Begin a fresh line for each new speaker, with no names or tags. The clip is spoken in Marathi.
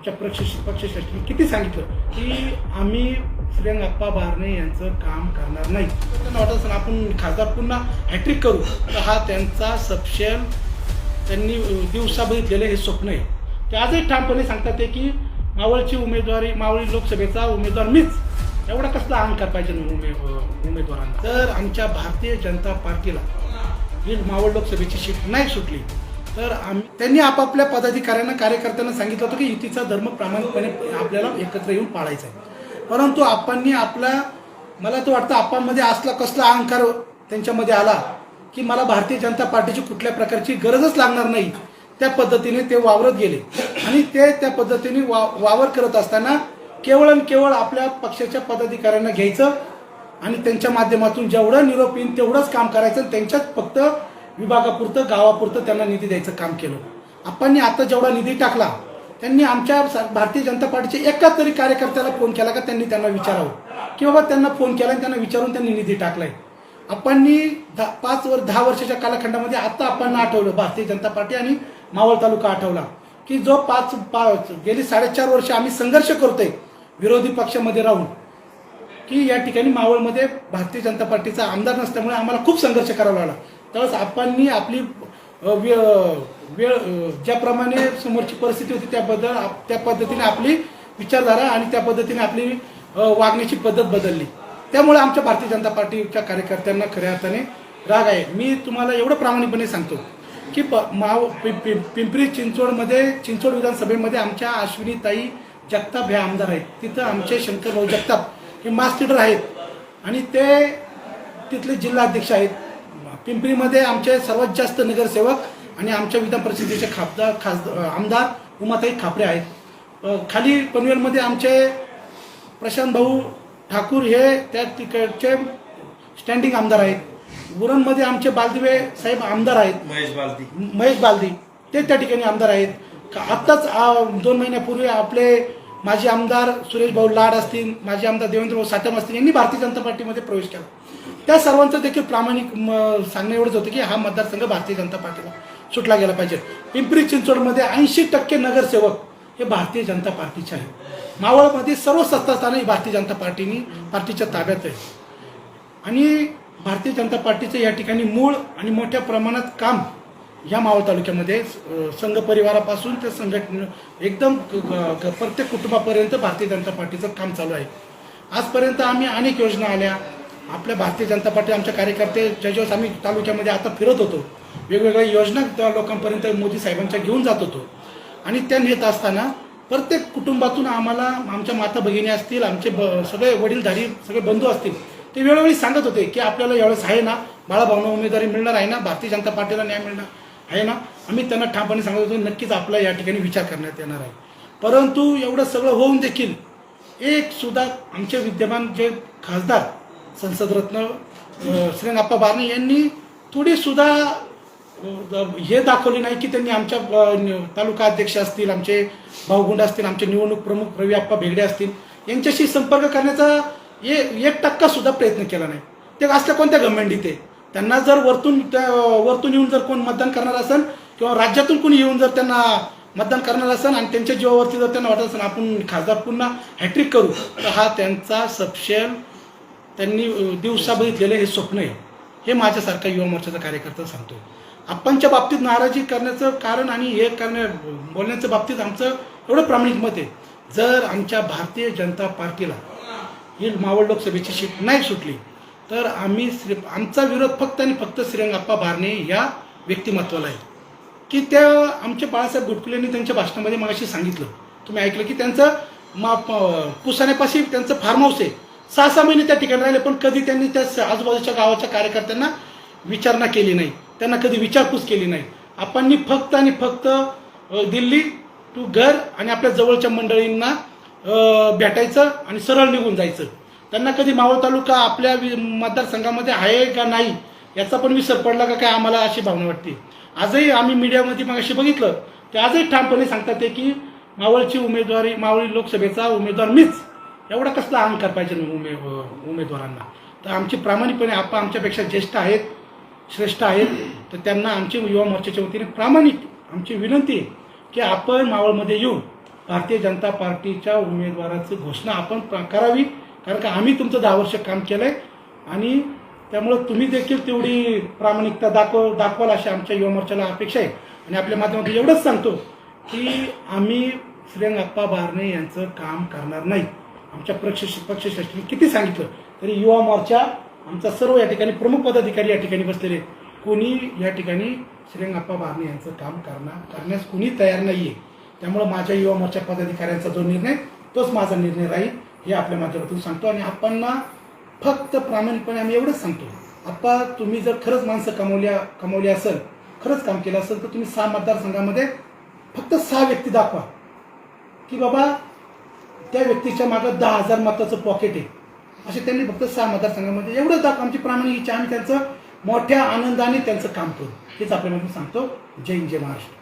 आमच्या पक्ष पक्षश्रेष्ठी किती सांगितलं की आम्ही श्रीरंगाप्पा बारणे यांचं काम करणार नाही. त्यांना वाटत असेल आपण खासदार पुन्हा हॅट्रिक करू. तर हा त्यांचा सपशेल त्यांनी दिवसा बघितलेलं हे स्वप्न आहे. ते आजही ठामपणे सांगतात ते की मावळची उमेदवारी मावळी लोकसभेचा उमेदवार मीच. एवढा कसला अहंकार पाहिजे उमे उमेदवारांना? तर आमच्या भारतीय जनता पार्टीला ही मावळ लोकसभेची सीट नाही सुटली. तर आम्ही त्यांनी आपापल्या पदाधिकाऱ्यांना कार्यकर्त्यांना सांगितलं होतं की युतीचा धर्म प्रामाणिकपणे आपल्याला एकत्र येऊन पाळायचा आहे. परंतु आपांनी आपला मला तर वाटतं आपांमध्ये असला कसला अहंकार त्यांच्यामध्ये आला की मला भारतीय जनता पार्टीची कुठल्या प्रकारची गरजच लागणार नाही त्या पद्धतीने ते वावरत गेले. आणि ते त्या पद्धतीने वा वावर करत असताना केवळ आणि केवळ आपल्या पक्षाच्या पदाधिकाऱ्यांना घ्यायचं आणि त्यांच्या माध्यमातून जेवढं निरोप येईल तेवढंच काम करायचं आणि त्यांच्याच फक्त विभागापुरतं गावापुरतं त्यांना निधी द्यायचं काम केलं. आपण आता जेवढा निधी टाकला त्यांनी आमच्या भारतीय जनता पार्टीच्या एका तरी कार्यकर्त्याला फोन केला का त्यांनी त्यांना विचारावं. की बाबा त्यांना फोन केला आणि त्यांना विचारून त्यांनी निधी टाकलाय. आपणनी दहा पाच वर दहा वर्षाच्या कालखंडामध्ये आता आपण आठवलं भारतीय जनता पार्टी आणि मावळ तालुका आठवला. की जो पाच पाच गेली साडेचार वर्ष आम्ही संघर्ष करतोय विरोधी पक्षामध्ये राहून. की या ठिकाणी मावळमध्ये भारतीय जनता पार्टीचा आमदार नसल्यामुळे आम्हाला खूप संघर्ष करावा लागला. त्यावेळेस आपणनी आपली वे- वेळ ज्याप्रमाणे समोरची परिस्थिती होती त्याबद्दल त्या पद्धतीने आपली विचारधारा आणि त्या पद्धतीने आपली वागण्याची पद्धत बदलली. त्यामुळे आमच्या भारतीय जनता पार्टीच्या कार्यकर्त्यांना खऱ्या अर्थाने राग आहे. मी तुम्हाला एवढं प्रामाणिकपणे सांगतो की प माव पिंपरी चिंचवडमध्ये चिंचवड विधानसभेमध्ये आमच्या अश्विनीताई जगताप ह्या आमदार आहेत. तिथं आमचे शंकरभाऊ जगताप हे मास लीडर आहेत. आणि ते तिथले जिल्हा अध्यक्ष आहेत. पिंपरीमध्ये आमचे सर्वात जास्त नगरसेवक आणि आमच्या विधान परिषदेचे खासदार खासदार आमदार उमाताई खापरे आहेत. खाली पनवेलमध्ये आमचे प्रशांत भाऊ ठाकूर हे त्या तिकडचे स्टँडिंग आमदार आहेत. उरणमध्ये आमचे बालदिवे साहेब आमदार आहेत.
महेश बालदी.
महेश बालदी ते त्या ठिकाणी आमदार आहेत. आत्ताच दोन महिन्यापूर्वी आपले माजी आमदार सुरेश भाऊ लाड असतील माजी आमदार देवेंद्र भाऊ साठम असतील यांनी भारतीय जनता पार्टीमध्ये प्रवेश केला. त्या सर्वांचं देखील प्रामाणिक म, सांगणं एवढंच होतं की हा मतदारसंघ भारतीय जनता पार्टीला सुटला गेला पाहिजे. पिंपरी चिंचवडमध्ये ऐंशी टक्के नगरसेवक हे भारतीय जनता पार्टीचे आहेत. मावळमध्ये सर्व सत्तास्थानं ही भारतीय जनता पार्टीनी पार्टीच्या ताब्यात आहे आणि भारतीय जनता पार्टीचं या ठिकाणी मूळ आणि मोठ्या प्रमाणात काम या मावळ तालुक्यामध्ये संघ परिवारापासून ते संघटने एकदम प्रत्येक कुटुंबापर्यंत भारतीय जनता पार्टीचं काम चालू आहे. आजपर्यंत आम्ही अनेक योजना आल्या. आपल्या भारतीय जनता पार्टी आमच्या कार्यकर्ते ज्याच्यावेळेस आम्ही तालुक्यामध्ये आता फिरत होतो वेगवेगळ्या योजना त्या लोकांपर्यंत मोदी साहेबांच्या घेऊन जात होतो. आणि त्या नेत असताना प्रत्येक कुटुंबातून आम्हाला आमच्या माता भगिनी असतील आमचे ब सगळे वडीलधारी सगळे बंधू असतील ते वेळोवेळी सांगत होते की आपल्याला एवढंच आहे ना बाळाभावना उमेदवारी मिळणार आहे ना भारतीय जनता पार्टीला न्याय मिळणार. आहे ना? आम्ही त्यांना ठामपणे सांगत होतो नक्कीच आपला या ठिकाणी विचार करण्यात येणार आहे. परंतु एवढं सगळं होऊन देखील एक सुद्धा आमचे विद्यमान जे खासदार संसदरत्न अ, श्रीरंगाप्पा बारणे यांनी थोडी सुद्धा हे दाखवले नाही की त्यांनी आमच्या तालुका अध्यक्ष असतील आमचे भाऊगुंड असतील आमचे निवडणूक प्रमुख रवी आप्पा भेगडे असतील यांच्याशी संपर्क करण्याचा ये एक टक्का सुद्धा प्रयत्न केला नाही. ते असल्या कोणत्या घमेंडीत आहे त्यांना जर वरतून त्या- वरतून येऊन जर कोण मतदान करणार असेल किंवा राज्यातून कोणी येऊन जर त्यांना मतदान करणार असेल आणि त्यांच्या जीवावरती जर त्यांना वाटत असेल आपण खासदार पुन्हा हॅट्रिक करू तर हा त्यांचा सपशेल त्यांनी अ, दिवसा बघितलेलं हे स्वप्न आहे. हे माझ्यासारखा युवा मोर्चाचा कार्यकर्ता सांगतो आपणच्या बाबतीत नाराजी करण्याचं कारण आणि हे करण्या बोलण्याच्या बाबतीत आमचं एवढं प्रामाणिक मत आहे. जर आमच्या भारतीय जनता पार्टीला ही मावळ लोकसभेची सीट नाही सुटली तर आम्ही श्री आमचा विरोध फक्त आणि फक्त श्रीरंगाप्पा बारणे या व्यक्तिमत्वाला आहे. की त्या आमचे बाळासाहेब गुटकुले त्यांच्या भाषणामध्ये मगाशी सांगितलं. तुम्ही ऐकलं की त्यांचं मा पुसाण्यापाशी त्यांचं फार्म हाऊस आहे. सहा सहा महिने त्या ठिकाणी राहिले पण कधी त्यांनी त्या आजूबाजूच्या गावाच्या कार्यकर्त्यांना विचारणा केली नाही. त्यांना कधी विचारपूस केली नाही. आपण फक्त आणि फक्त दिल्ली टू घर आणि आपल्या जवळच्या मंडळींना भेटायचं आणि सरळ निघून जायचं. त्यांना कधी मावळ तालुका आपल्या वि- मतदारसंघामध्ये आहे का नाही याचा पण विसर पडला का काय आम्हाला अशी भावना वाटते. आजही आम्ही मीडियामध्ये मग अशी बघितलं ते आजही ठामपणे सांगतात ते की मावळची उमेदवारी मावळी लोकसभेचा उमेदवार मीच. एवढा कसला अहंकार पाहिजे उमे उमेदवारांना. तर आमची प्रामाणिकपणे आपण आमच्यापेक्षा ज्येष्ठ आहेत श्रेष्ठ आहेत. तर त्यांना आमची युवा मोर्चाच्या वतीने प्रामाणिक आमची विनंती आहे की आपण मावळमध्ये येऊन भारतीय जनता पार्टीच्या उमेदवाराची घोषणा आपण प्र- करावी. कारण का आम्ही तुमचं दहा वर्ष काम केलंय आणि त्यामुळं तुम्ही देखील तेवढी प्रामाणिकता दाखव दाखवाल अशी आमच्या युवा मोर्चाला अपेक्षा आहे. आणि आपल्या माध्यमातून एवढंच सांगतो की आम्ही श्रीरंगाप्पा बारणे यांचं काम करणार नाही. आमच्या पक्ष पक्षश्रेष्ठीने किती सांगितलं तरी युवा मोर्चा आमचा सर्व या ठिकाणी प्रमुख पदाधिकारी या ठिकाणी बसलेले कोणी या ठिकाणी श्रीरंगाप्पा बारणे यांचं काम करणार करण्यास कोणी तयार नाही आहे त्यामुळं माझ्या युवा मोर्चा पदाधिकाऱ्यांचा जो निर्णय तोच माझा निर्णय राहील. हे आपल्या माध्यमातून सांगतो आणि आपण फक्त प्रामाणिकपणे आम्ही एवढंच सांगतो. आप्पा तुम्ही जर खरंच माणसं कमवल्या कमवली असेल खरंच काम केलं असेल तर तुम्ही सहा मतदारसंघामध्ये फक्त सहा व्यक्ती दाखवा. की बाबा त्या व्यक्तीच्या मागं दहा हजार मताचं पॉकेट आहे. असे त्यांनी फक्त सहा मतदारसंघामध्ये एवढंच दाखवा. आमची प्रामाणिक इच्छा आम्ही त्यांचं मोठ्या आनंदाने त्यांचं काम करू. हेच आपल्यामध्ये सांगतो. जय हिंद, जय महाराष्ट्र.